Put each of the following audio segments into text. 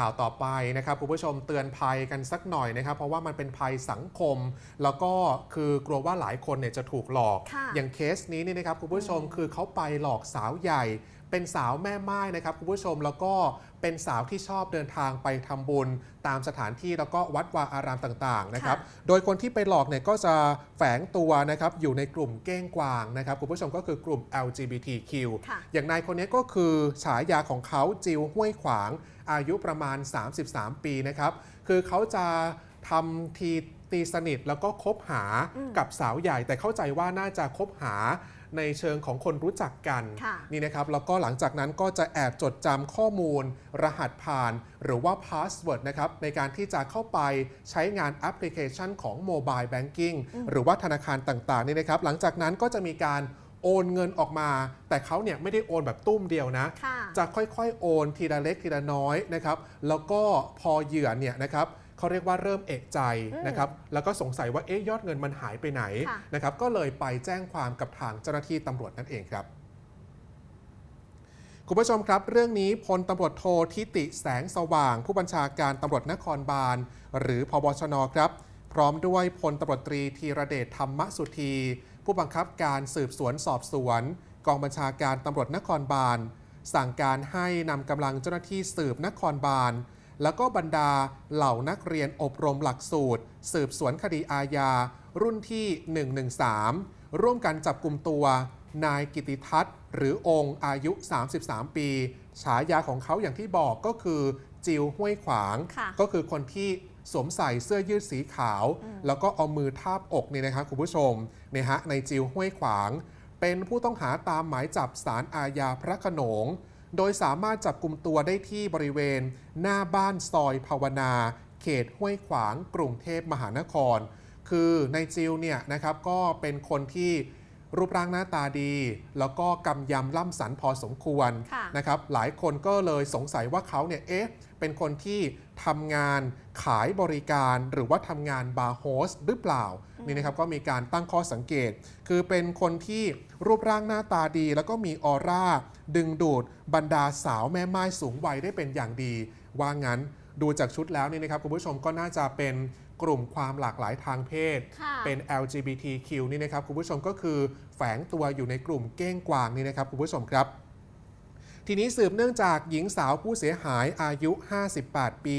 ข่าวต่อไปนะครับคุณผู้ชมเตือนภัยกันสักหน่อยนะครับ เพราะว่ามันเป็นภัยสังคม แล้วก็คือกลัวว่าหลายคนเนี่ยจะถูกหลอกค่ะอย่างเคสนี้นี่นะครับคุณผู้ชมคือเขาไปหลอกสาวใหญ่ เป็นสาวแม่ไม้นะครับคุณผู้ชมแล้วก็เป็นสาวที่ชอบเดินทางไปทำบุญ ตามสถานที่แล้วก็วัดวาอารามต่างๆนะครับค่ะโดยคนที่ไปหลอกเนี่ยก็จะแฝงตัวนะครับอยู่ในกลุ่มเก้งกวางนะครับคุณผู้ชมก็คือกลุ่ม LGBTQ ค่ะอย่างนายคนนี้ก็คือฉายาของเขาจิวห้วยขวาง อายุประมาณ 33 ปีนะครับ คือเขาจะทำทีตีสนิทแล้วก็คบหาอืมกับสาวใหญ่ แต่เข้าใจว่าน่าจะคบหาในเชิงของคนรู้จักกันค่ะนี่นะครับ แล้วก็หลังจากนั้นก็จะแอบจดจำข้อมูล รหัสผ่าน หรือว่าพาสเวิร์ดนะครับ ในการที่จะเข้าไปใช้งานแอปพลิเคชันของโมบายแบงกิ้งหรือว่าธนาคารต่างๆนี่นะครับ หลังจากนั้นก็จะมีการ โอนเงินออกมา แต่เขาเนี่ยไม่ได้โอนแบบตุ้มเดียวนะค่ะจะค่อยๆ โอนทีละเล็กทีละน้อยนะครับ แล้วก็พอเหยื่อเนี่ยนะครับเขาเรียกว่าเริ่มเอกใจอืมนะครับ แล้วก็สงสัยว่าเอ๊ะยอดเงินมันหายไปไหนค่ะนะครับ ก็เลยไปแจ้งความกับทางเจ้าหน้าที่ตำรวจนั่นเองครับ คุณผู้ชมครับ เรื่องนี้พลตำรวจโททิติแสงสว่าง ผู้บัญชาการตำรวจนครบาล หรือพบชนครับ พร้อมด้วยพลตำรวจตรีธีรเดชธรรมสุธี ผู้บังคับการสืบสวนสอบสวน กองบัญชาการตำรวจนครบาล สั่งการให้นำกำลังเจ้าหน้าที่สืบนครบาล แล้วก็บรรดาเหล่านักเรียนอบรมหลักสูตร สืบสวนคดีอาญา รุ่นที่ 113 ร่วมกันจับกลุ่มตัวนายกิติทัศน์ หรือองค์อายุ 33 ปี ฉายาของเขาอย่างที่บอกก็คือ จิวห้วยขวางค่ะก็คือคนที่สวมใส่เสื้อยืดสีขาว แล้วก็เอามือทาบอกนี่นะครับคุณผู้ชมเนี่ยฮะในจิวห้วยขวาง เป็นผู้ต้องหาตามหมายจับสารอาญาพระโขนง โดยสามารถจับกลุ่มตัวได้ที่บริเวณ หน้าบ้านซอยภาวนา เขตห้วยขวาง กรุงเทพมหานคร คือในจิวเนี่ยนะครับก็เป็นคนที่ รูปร่างหน้าตาดี แล้วก็กำยำล่ำสันพอสมควรค่ะนะครับ หลายคนก็เลยสงสัยว่าเขาเนี่ย เอ๊ะ เป็นคนที่ทำงานขายบริการหรือว่าทำงานบาร์โฮสหรือเปล่า นี่นะครับก็มีการตั้งข้อสังเกต คือเป็นคนที่รูปร่างหน้าตาดี แล้วก็มีออร่า ดึงดูดบรรดาสาวแม่ไม้สูงวัยได้เป็นอย่างดี ว่างั้นดูจากชุดแล้วนี่นะครับคุณผู้ชมก็น่าจะเป็น กลุ่มความหลากหลายทางเพศค่ะเป็น LGBTQ นี่นะครับคุณผู้ชมก็คือแฝงตัวอยู่ในกลุ่มเก้งกวางนี่นะครับคุณผู้ชมครับ ทีนี้สืบเนื่องจากหญิงสาวผู้เสียหายอายุ 58 ปี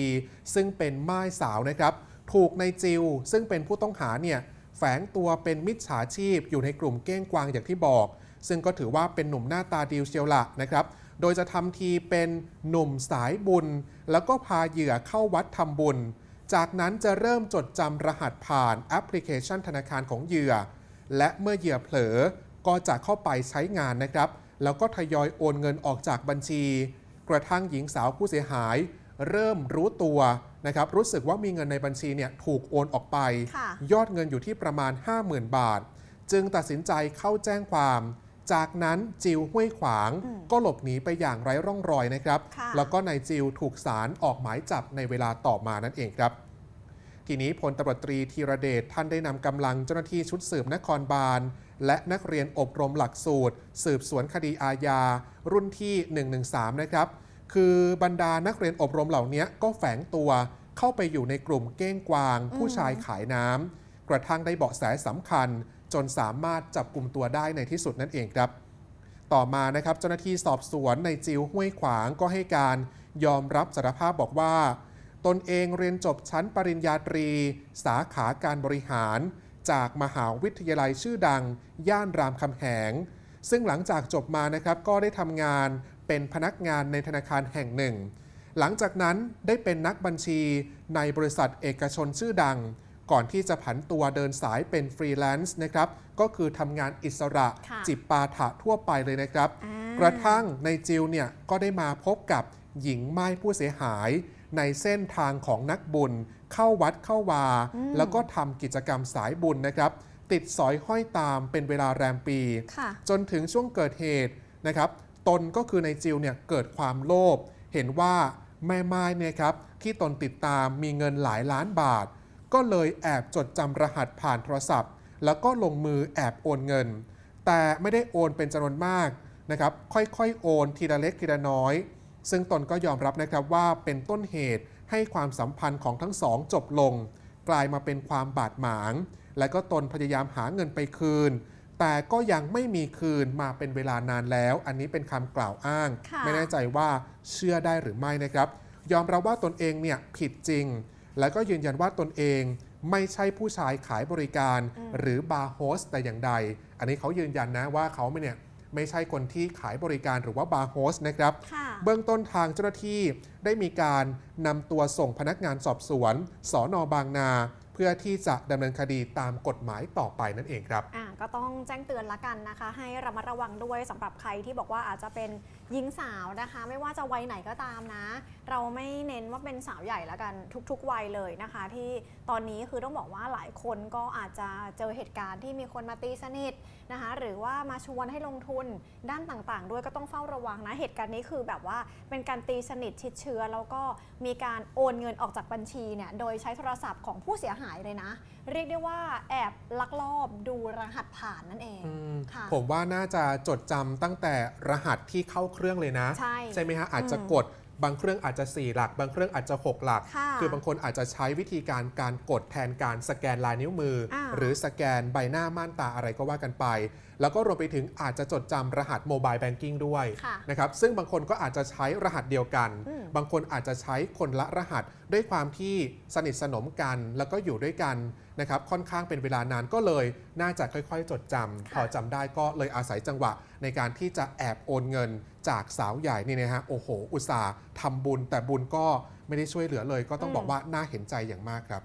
ซึ่งเป็นม่ายสาวนะครับ ถูกในจิว ซึ่งเป็นผู้ต้องหาเนี่ยแฝงตัวเป็นมิจฉาชีพอยู่ในกลุ่มเก้งกวางอย่างที่บอก ซึ่งก็ถือว่าเป็นหนุ่มหน้าตาดีเชียวละนะครับโดยจะทำทีเป็นหนุ่มสายบุญ แล้วก็พาเหยื่อเข้าวัดทำบุญ จากนั้นจะเริ่มจดจำรหัสผ่านแอปพลิเคชันธนาคารของเหยื่อ และเมื่อเหยื่อเผลอ ก็จะเข้าไปใช้งานนะครับ แล้วก็ทยอยโอนเงินออกจากบัญชี กระทั่งหญิงสาวผู้เสียหาย เริ่มรู้ตัวนะครับ รู้สึกว่ามีเงินในบัญชีเนี่ยถูกโอนออกไปค่ะยอดเงินอยู่ที่ประมาณ 50,000 บาท จึงตัดสินใจเข้าแจ้งความ จากนั้นจิวห้วยขวางอืมก็หลบหนีไปอย่างไร้ร่องรอยนะครับค่ะแล้วก็นายจิวถูกศาลออกหมายจับในเวลาต่อมานั่นเองครับ ทีนี้พลตำรวจตรีธีรเดชท่านได้นำกำลังเจ้าหน้าที่ชุดสืบนครบาล และนักเรียนอบรมหลักสูตร สืบสวนคดีอาญา รุ่นที่ 113 นะครับ คือบรรดานักเรียนอบรมเหล่านี้ก็แฝงตัวเข้าไปอยู่ในกลุ่มเก้งกวาง ผู้ชายขายน้ำกระทั่งได้เบาะแสสำคัญ จนสามารถจับกลุ่มตัวได้ในที่สุดนั่นเองครับ ต่อมานะครับเจ้าหน้าที่สอบสวนในจิวห้วยขวางก็ให้การยอมรับสารภาพบอกว่า ตนเองเรียนจบชั้นปริญญาตรี สาขาการบริหาร จากมหาวิทยาลัยชื่อดัง ย่านรามคำแหง ซึ่งหลังจากจบมานะครับก็ได้ทำงานเป็นพนักงานในธนาคารแห่งหนึ่ง หลังจากนั้นได้เป็นนักบัญชีในบริษัทเอกชนชื่อดัง ก่อนที่จะผันตัวเดินสายเป็นฟรีแลนซ์นะครับ ก็คือทำงานอิสระค่ะจิบปาถะทั่วไปเลยนะครับอ่ากระทั่งในจิวเนี่ยก็ได้มาพบกับหญิงไม้ผู้เสียหาย ในเส้นทางของนักบุญ เข้าวัดเข้าวา แล้วก็ทำกิจกรรมสายบุญนะครับ ติดสอยห้อยตามเป็นเวลาแรมปีค่ะจนถึงช่วงเกิดเหตุนะครับ ตนก็คือในจิวเนี่ยเกิดความโลภเห็นว่าแม่ไม้เนี่ยครับที่ตนติดตามมีเงินหลายล้านบาท ก็เลยแอบจดจำรหัสผ่านโทรศัพท์ แล้วก็ลงมือแอบโอนเงิน แต่ไม่ได้โอนเป็นจำนวนมากนะครับค่อยๆ โอนทีละเล็กทีละน้อย ซึ่งตนก็ยอมรับนะครับว่าเป็นต้นเหตุให้ความสัมพันธ์ของทั้งสองจบลง กลายมาเป็นความบาดหมาง และก็ตนพยายามหาเงินไปคืน แต่ก็ยังไม่มีคืนมาเป็นเวลานานแล้ว อันนี้เป็นคำกล่าวอ้างค่ะไม่แน่ใจว่าเชื่อได้หรือไม่นะครับ ยอมรับว่าตนเองเนี่ยผิดจริง แล้วก็ยืนยันว่าตนเองไม่ใช่ผู้ชายขายบริการหรือบาร์โฮสแต่อย่างใด อันนี้เขายืนยันนะว่าเขาไม่เนี่ยไม่ใช่คนที่ขายบริการหรือว่าบาร์โฮสนะครับค่ะเบื้องต้นทางเจ้าหน้าที่ได้มีการนำตัวส่งพนักงานสอบสวนสอนอบางนา เพื่อที่จะดำเนินคดีตามกฎหมายต่อไปนั่นเองครับอ่าก็ต้องแจ้งเตือนละกันนะคะ ให้ระมัดระวังด้วยสำหรับใครที่บอกว่าอาจจะเป็น หญิงสาวนะคะ ไม่ว่าจะวัยไหนก็ตามนะ เราไม่เน้นว่าเป็นสาวใหญ่ละกันทุกๆวัยเลยนะคะ ที่ตอนนี้คือต้องบอกว่าหลายคนก็อาจจะเจอเหตุการณ์ที่มีคนมาตีสนิทนะคะ หรือว่ามาชวนให้ลงทุนด้านต่างๆ ด้วยก็ต้องเฝ้าระวังนะเหตุการณ์นี้คือแบบว่าเป็นการตีสนิทชิดเชื้อ แล้วก็มีการโอนเงินออกจากบัญชีเนี่ยโดยใช้โทรศัพท์ของผู้เสียหายเลยนะ เรียกได้ว่าแอบลักลอบดูรหัสผ่านนั่นเองอืมค่ะผมว่าน่าจะจดจำตั้งแต่รหัสที่เข้าเครื่องเลยนะ ใช่ไหมฮะอาจจะอืมกดบางเครื่องอาจจะ 4 หลัก บางเครื่องอาจจะ 6 หลัก ค่ะคือบางคนอาจจะใช้วิธีการการกดแทนการสแกนลายนิ้วมืออา หรือสแกนใบหน้าม่านตาอะไรก็ว่ากันไป แล้วก็รวมไปถึงอาจจะจดจำรหัสโมบายแบงกิ้งด้วยค่ะ นะครับซึ่งบางคนก็อาจจะใช้รหัสเดียวกัน อืม บางคนอาจจะใช้คนละรหัส ด้วยความที่สนิทสนมกันแล้วก็อยู่ด้วยกันนะครับค่อนข้างเป็นเวลานานก็เลย น่าจะค่อย ๆ จดจำพอจำได้ก็เลยอาศัยจังหวะ ในการที่จะแอบโอนเงินจากสาวใหญ่นี่นะฮะโอ้โห อุตส่าห์ทำบุญแต่บุญก็ไม่ได้ช่วยเหลือเลย ก็ต้องอืมบอกว่าน่าเห็นใจอย่างมากครับ